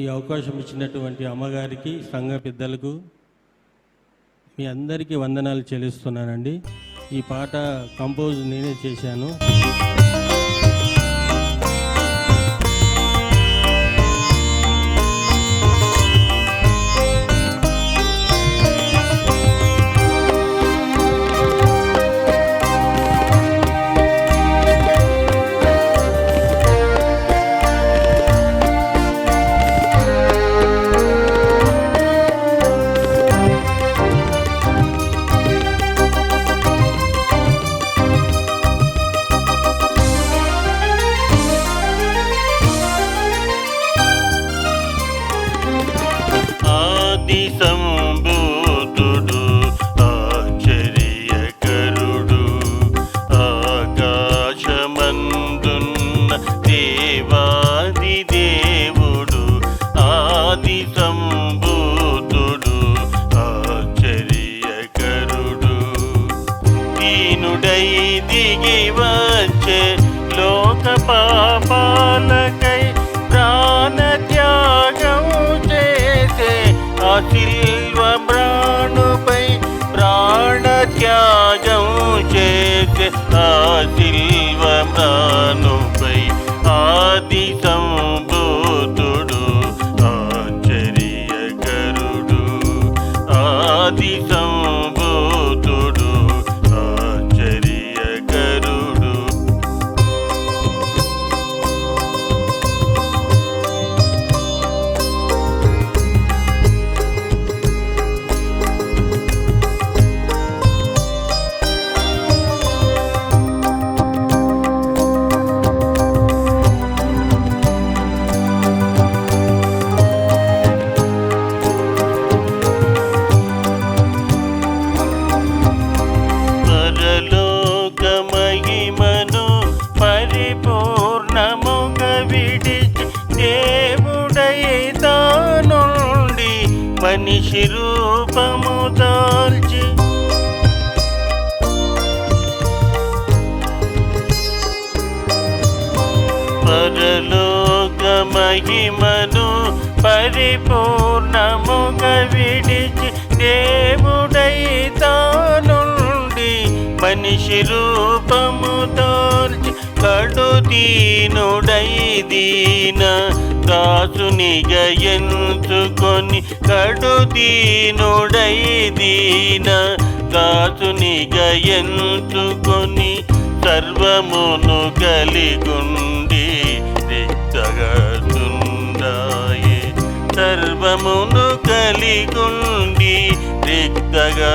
ఈ అవకాశం ఇచ్చినటువంటి అమ్మగారికి సంఘ పెద్దలకు మీ అందరికీ వందనాలు చెల్లిస్తున్నానండి. ఈ పాట కంపోజ్ నేనే చేశాను. ఆది సంభూతుడు ఆశ్చర్యకరుడు. ఆకాశమందున్న దేవాది దేవుడు ఆది సంభూతుడు ఆశ్చర్యకరుడు. దీనుడై దిగి వచ్చే లోక పాప ఆ ప్రాణత్యాగం ప్రాణుపై చేసే ఆ శిల్వ ప్రాణుపై ఆది సంభూతుడు ఆశ్చర్యకరుడు ఆది సం మనిషి రూపము దాల్చి పరలోక మహిమను పరిపూర్ణముగా విడిచి దేవుడై తానుండి మనిషి రూపము దాల్చి కడు దీనుడై దీనా దాసునిగా ఎంచుకొని కడు దీనుడై దీన. దాసునిగా ఎంచుకొని సర్వమును కలిగుండి రిక్తగస్తుండాయే సర్వమును కలిగుండి రిక్తగా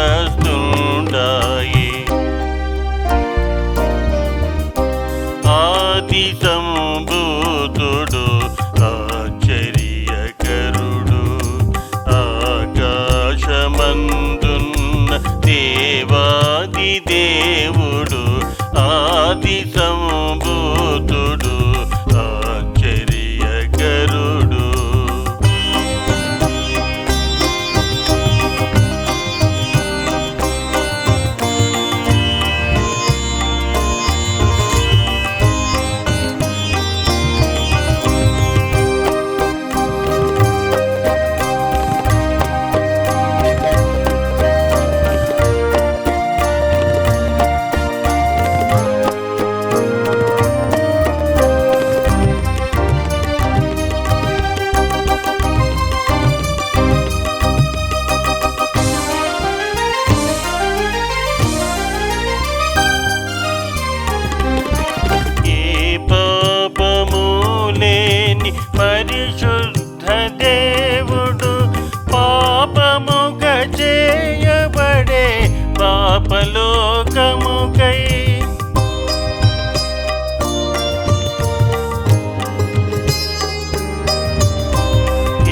పాపలోకముకై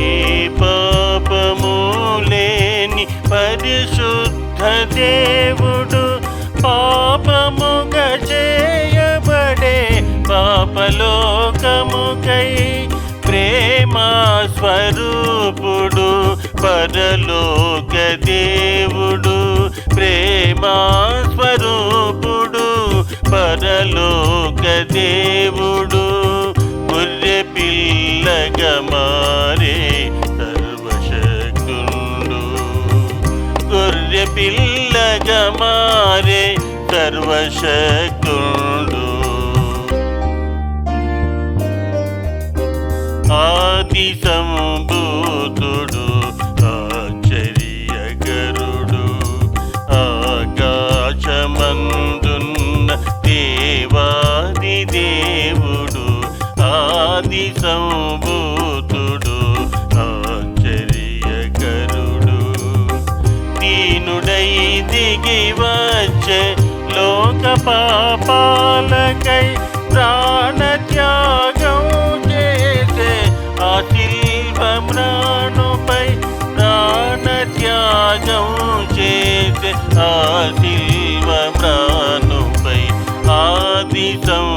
ఏ పాపము లేని పరిశుద్ధ దేవుడు పాపముగా చేయబడే పాపలోకముకై ప్రేమా స్వరూపుడు పరలోక దేవుడు. స్వరూపుడు పరలోక దేవుడు. గుర్రె పిల్లగ మారే సర్వశక్తుండు. గుర్రె పిల్లగ మారే సర్వశక్తుండు. ఆది సంభూతుడు లోక పాపాలకై ప్రాణత్యాగం చేసే ఆ శిల్వ మ్రాణుపై ప్రాణత్యాగం చేసే ఆ శిల్వ మ్రాణుపై ఆది సం